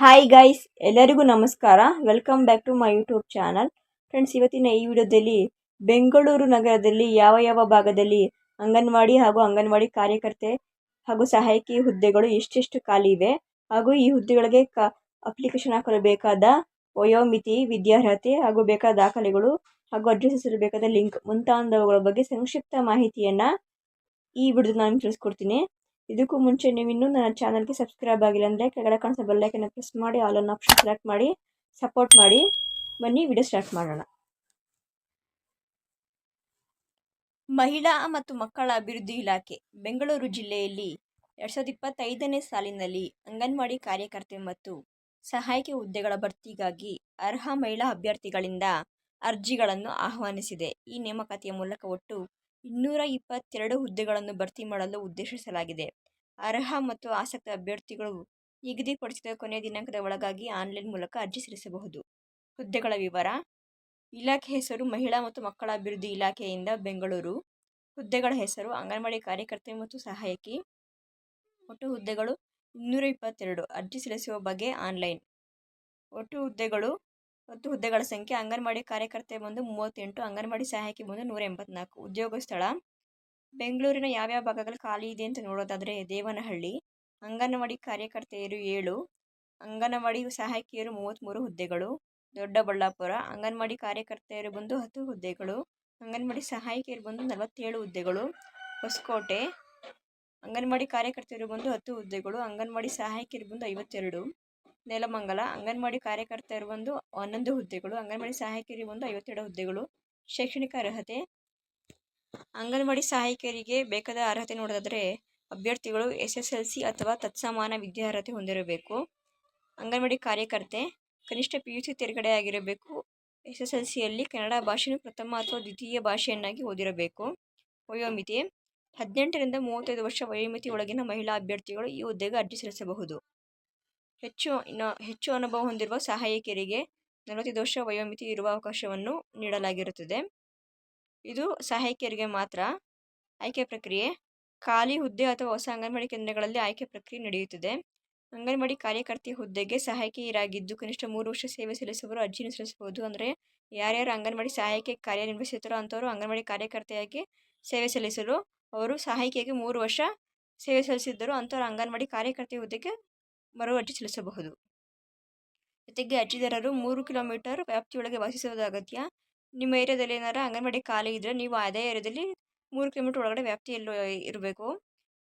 Hi guys ಎಲ್ಲರಿಗೂ ನಮಸ್ಕಾರ. Welcome back to my YouTube channel friends ಇವತ್ತಿನ ಈ ವಿಡಿಯೋದಲ್ಲಿ ಬೆಂಗಳೂರು ನಗರದಲ್ಲಿ ಯಾವ ಯಾವ ಭಾಗದಲ್ಲಿ ಅಂಗನವಾಡಿ ಹಾಗೂ ಅಂಗನವಾಡಿ ಕಾರ್ಯಕರ್ತೆ ಹಾಗೂ ಸಹಾಯಕಿ ಹುದ್ದೆಗಳು ಎಷ್ಟೆಷ್ಟು ಖಾಲಿ ಇವೆ ಹಾಗೂ ಈ ಹುದ್ದೆಗಳಿಗೆ ಕ ಅಪ್ಲಿಕೇಶನ್ ಹಾಕಲು ಬೇಕಾದ ವಯೋಮಿತಿ, ವಿದ್ಯಾರ್ಹತೆ ಹಾಗೂ ಬೇಕಾದ ದಾಖಲೆಗಳು ಹಾಗೂ ಅರ್ಜಿ ಸಲ್ಲಿಸಬೇಕಾದ ಲಿಂಕ್ ಮುಂತಾದವುಗಳ ಬಗ್ಗೆ ಸಂಕ್ಷಿಪ್ತ ಮಾಹಿತಿಯನ್ನು ಈ ವಿಡಿಯೋದಲ್ಲಿ ನಾನು ತಿಳಿಸ್ಕೊಡ್ತೀನಿ. ಇದಕ್ಕೂ ಮುಂಚೆ ನೀವು ಇನ್ನೂ ನನ್ನ ಚಾನಲ್ಗೆ ಸಬ್ಸ್ಕ್ರೈಬ್ ಆಗಿಲ್ಲ ಅಂದರೆ ಕೆಳಗಡೆ ಕಾಣಿಸೋ ಬೆಲ್ಲೈಕನ್ನು ಪ್ರೆಸ್ ಮಾಡಿ ಆಲ್ ಒನ್ ಆಪ್ಷನ್ ಸೆಲೆಕ್ಟ್ ಮಾಡಿ ಸಪೋರ್ಟ್ ಮಾಡಿ. ಬನ್ನಿ ವಿಡಿಯೋ ಸ್ಟಾರ್ಟ್ ಮಾಡೋಣ. ಮಹಿಳಾ ಮತ್ತು ಮಕ್ಕಳ ಅಭಿವೃದ್ಧಿ ಇಲಾಖೆ, ಬೆಂಗಳೂರು ಜಿಲ್ಲೆಯಲ್ಲಿ ಎರಡ್ ಸಾವಿರದ ಇಪ್ಪತ್ತೈದನೇ ಸಾಲಿನಲ್ಲಿ ಅಂಗನವಾಡಿ ಕಾರ್ಯಕರ್ತೆ ಮತ್ತು ಸಹಾಯಕ ಹುದ್ದೆಗಳ ಭರ್ತಿಗಾಗಿ ಅರ್ಹ ಮಹಿಳಾ ಅಭ್ಯರ್ಥಿಗಳಿಂದ ಅರ್ಜಿಗಳನ್ನು ಆಹ್ವಾನಿಸಿದೆ. ಈ ನೇಮಕಾತಿಯ ಮೂಲಕ ಒಟ್ಟು ಇನ್ನೂರ ಇಪ್ಪತ್ತೆರಡು ಹುದ್ದೆಗಳನ್ನು ಭರ್ತಿ ಮಾಡಲು ಉದ್ದೇಶಿಸಲಾಗಿದೆ. ಅರ್ಹ ಮತ್ತು ಆಸಕ್ತ ಅಭ್ಯರ್ಥಿಗಳು ನಿಗದಿಪಡಿಸಿದ ಕೊನೆಯ ದಿನಾಂಕದ ಒಳಗಾಗಿ ಆನ್ಲೈನ್ ಮೂಲಕ ಅರ್ಜಿ ಸಲ್ಲಿಸಬಹುದು. ಹುದ್ದೆಗಳ ವಿವರ, ಇಲಾಖೆ ಹೆಸರು, ಮಹಿಳಾ ಮತ್ತು ಮಕ್ಕಳ ಅಭಿವೃದ್ಧಿ ಇಲಾಖೆಯಿಂದ ಬೆಂಗಳೂರು. ಹುದ್ದೆಗಳ ಹೆಸರು, ಅಂಗನವಾಡಿ ಕಾರ್ಯಕರ್ತೆ ಮತ್ತು ಸಹಾಯಕಿ. ಒಟ್ಟು ಹುದ್ದೆಗಳು ಇನ್ನೂರ ಇಪ್ಪತ್ತೆರಡು ಅರ್ಜಿ ಸಲ್ಲಿಸುವ ಬಗ್ಗೆ ಆನ್ಲೈನ್. ಒಟ್ಟು ಹುದ್ದೆಗಳು ಒಟ್ಟು ಹುದ್ದೆಗಳ ಸಂಖ್ಯೆ, ಅಂಗನವಾಡಿ ಕಾರ್ಯಕರ್ತೆ ಬಂದು ಮೂವತ್ತೆಂಟು, ಅಂಗನವಾಡಿ ಸಹಾಯಕಿ ಬಂದು ನೂರ ಎಂಬತ್ನಾಲ್ಕು ಉದ್ಯೋಗ ಸ್ಥಳ ಬೆಂಗಳೂರಿನ ಯಾವ್ಯಾವ ಭಾಗಗಳು ಖಾಲಿ ಇದೆ ಅಂತ ನೋಡೋದಾದರೆ ದೇವನಹಳ್ಳಿ, ಅಂಗನವಾಡಿ ಕಾರ್ಯಕರ್ತೆಯರು ಏಳು, ಅಂಗನವಾಡಿ ಸಹಾಯಕಿಯರು ಮೂವತ್ತ್ಮೂರು ಹುದ್ದೆಗಳು, ದೊಡ್ಡಬಳ್ಳಾಪುರ, ಅಂಗನವಾಡಿ ಕಾರ್ಯಕರ್ತೆಯರು ಬಂದು ಹತ್ತು ಹುದ್ದೆಗಳು, ಅಂಗನವಾಡಿ ಸಹಾಯಕಿಯರು ಬಂದು ನಲವತ್ತೇಳು ಹುದ್ದೆಗಳು, ಹೊಸಕೋಟೆ, ಅಂಗನವಾಡಿ ಕಾರ್ಯಕರ್ತೆಯರು ಬಂದು ಹತ್ತು ಹುದ್ದೆಗಳು, ಅಂಗನವಾಡಿ ಸಹಾಯಕಿಯರು ಬಂದು ಐವತ್ತೆರಡು. ನೆಲಮಂಗಲ, ಅಂಗನವಾಡಿ ಕಾರ್ಯಕರ್ತೆಯರು ಒಂದು ಹನ್ನೊಂದು ಹುದ್ದೆಗಳು, ಅಂಗನವಾಡಿ ಸಹಾಯಕಿಯರಿಗೆ ಒಂದು ಐವತ್ತೆರಡು ಹುದ್ದೆಗಳು, ಶೈಕ್ಷಣಿಕ ಅರ್ಹತೆ. ಅಂಗನವಾಡಿ ಸಹಾಯಕರಿಗೆ ಬೇಕಾದ ಅರ್ಹತೆ ನೋಡೋದಾದರೆ ಅಭ್ಯರ್ಥಿಗಳು ಎಸ್ ಎಸ್ ಎಲ್ ಸಿ ಅಥವಾ ತತ್ಸಮಾನ ವಿದ್ಯಾರ್ಹತೆ ಹೊಂದಿರಬೇಕು. ಅಂಗನವಾಡಿ ಕಾರ್ಯಕರ್ತೆ ಕನಿಷ್ಠ ಪಿ ಯು ಸಿ ತೆರಗಡೆ ಆಗಿರಬೇಕು ಎಸ್ ಎಸ್ ಎಲ್ ಸಿಯಲ್ಲಿ ಕನ್ನಡ ಭಾಷೆಯನ್ನು ಪ್ರಥಮ ಅಥವಾ ದ್ವಿತೀಯ ಭಾಷೆಯನ್ನಾಗಿ ಓದಿರಬೇಕು. ವಯೋಮಿತಿ, ಹದಿನೆಂಟರಿಂದ ಮೂವತ್ತೈದು ವರ್ಷ ವಯೋಮಿತಿ ಒಳಗಿನ ಮಹಿಳಾ ಅಭ್ಯರ್ಥಿಗಳು ಈ ಹುದ್ದೆಗೆ ಅರ್ಜಿ ಸಲ್ಲಿಸಬಹುದು. ಹೆಚ್ಚು ಇನ್ನು ಹೆಚ್ಚು ಅನುಭವ ಹೊಂದಿರುವ ಸಹಾಯಕಿಯರಿಗೆ ನಲವತ್ತೈದು ವರ್ಷ ವಯೋಮಿತಿ ಇರುವ ಅವಕಾಶವನ್ನು ನೀಡಲಾಗಿರುತ್ತದೆ. ಇದು ಸಹಾಯಕಿಯರಿಗೆ ಮಾತ್ರ ಆಯ್ಕೆ ಪ್ರಕ್ರಿಯೆ, ಖಾಲಿ ಹುದ್ದೆ ಅಥವಾ ಹೊಸ ಅಂಗನವಾಡಿ ಕೇಂದ್ರಗಳಲ್ಲಿ ಆಯ್ಕೆ ಪ್ರಕ್ರಿಯೆ ನಡೆಯುತ್ತದೆ. ಅಂಗನವಾಡಿ ಕಾರ್ಯಕರ್ತೆ ಹುದ್ದೆಗೆ ಸಹಾಯಕಿಯರಾಗಿದ್ದು ಕನಿಷ್ಠ ಮೂರು ವರ್ಷ ಸೇವೆ ಸಲ್ಲಿಸುವವರು ಅರ್ಜಿಯನ್ನು ಸಲ್ಲಿಸಬಹುದು. ಅಂದರೆ ಯಾರ್ಯಾರು ಅಂಗನವಾಡಿ ಸಹಾಯಕಿ ಕಾರ್ಯನಿರ್ವಹಿಸುತ್ತಾರೋ ಅಂಥವರು ಅಂಗನವಾಡಿ ಕಾರ್ಯಕರ್ತೆಯಾಗಿ ಸೇವೆ ಸಲ್ಲಿಸಲು ಅವರು ಸಹಾಯಕಿಯಾಗಿ ಮೂರು ವರ್ಷ ಸೇವೆ ಸಲ್ಲಿಸಿದ್ದರು ಅಂಥವ್ರು ಅಂಗನವಾಡಿ ಕಾರ್ಯಕರ್ತೆ ಹುದ್ದೆಗೆ ಮರು ಚಲಿಸಬಹುದು. ಜೊತೆಗೆ ಅರ್ಜಿದಾರರು ಮೂರು ಕಿಲೋಮೀಟರ್ ವ್ಯಾಪ್ತಿಯೊಳಗೆ ವಾಸಿಸುವುದು ಅಗತ್ಯ. ನಿಮ್ಮ ಏರಿಯಾದಲ್ಲಿ ಏನಾರ ಅಂಗನವಾಡಿ ಖಾಲಿ ಇದ್ದರೆ ನೀವು ಅದೇ ಏರಿಯಾದಲ್ಲಿ ಮೂರು ಕಿಲೋಮೀಟರ್ ಒಳಗಡೆ ವ್ಯಾಪ್ತಿಯಲ್ಲಿ ಇರಬೇಕು.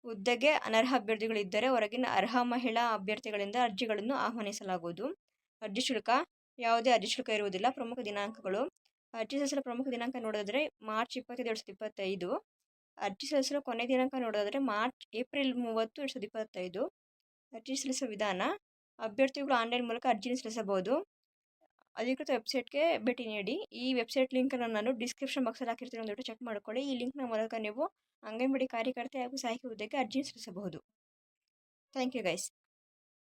ಹುದ್ದೆಗೆ ಅನರ್ಹ ಅಭ್ಯರ್ಥಿಗಳಿದ್ದರೆ ಹೊರಗಿನ ಅರ್ಹ ಮಹಿಳಾ ಅಭ್ಯರ್ಥಿಗಳಿಂದ ಅರ್ಜಿಗಳನ್ನು ಆಹ್ವಾನಿಸಲಾಗುವುದು. ಅರ್ಜಿ ಶುಲ್ಕ, ಯಾವುದೇ ಅರ್ಜಿ ಶುಲ್ಕ ಇರುವುದಿಲ್ಲ. ಪ್ರಮುಖ ದಿನಾಂಕಗಳು. ಅರ್ಜಿ ಸಲ್ಲಿಸಲು ಪ್ರಮುಖ ದಿನಾಂಕ ನೋಡೋದಾದರೆ ಮಾರ್ಚ್ ಇಪ್ಪತ್ತೈದು ಎರಡು ಸಾವಿರದ ಇಪ್ಪತ್ತೈದು. ಅರ್ಜಿ ಸಲ್ಲಿಸಲು ಕೊನೆ ದಿನಾಂಕ ನೋಡೋದಾದರೆ ಮಾರ್ಚ್ ಏಪ್ರಿಲ್ ಮೂವತ್ತು ಎರಡು ಸಾವಿರದ ಇಪ್ಪತ್ತೈದು. ಅರ್ಜಿ ಸಲ್ಲಿಸುವ ವಿಧಾನ, ಅಭ್ಯರ್ಥಿಗಳು ಆನ್ಲೈನ್ ಮೂಲಕ ಅರ್ಜಿನ ಸಲ್ಲಿಸಬಹುದು. ಅಧಿಕೃತ ವೆಬ್ಸೈಟ್ಗೆ ಭೇಟಿ ನೀಡಿ. ಈ ವೆಬ್ಸೈಟ್ ಲಿಂಕನ್ನು ನಾನು ಡಿಸ್ಕ್ರಿಪ್ಷನ್ ಬಾಕ್ಸಲ್ಲಿ ಹಾಕಿರ್ತೀನಿ, ಒಂದು ಚೆಕ್ ಮಾಡ್ಕೊಳ್ಳಿ. ಈ ಲಿಂಕ್ನ ಮೂಲಕ ನೀವು ಅಂಗನವಾಡಿ ಕಾರ್ಯಕರ್ತೆ ಹಾಗೂ ಸಾಹಿತಿ ಹುದ್ದೆಗೆ ಅರ್ಜಿ ಸಲ್ಲಿಸಬಹುದು. Thank you guys.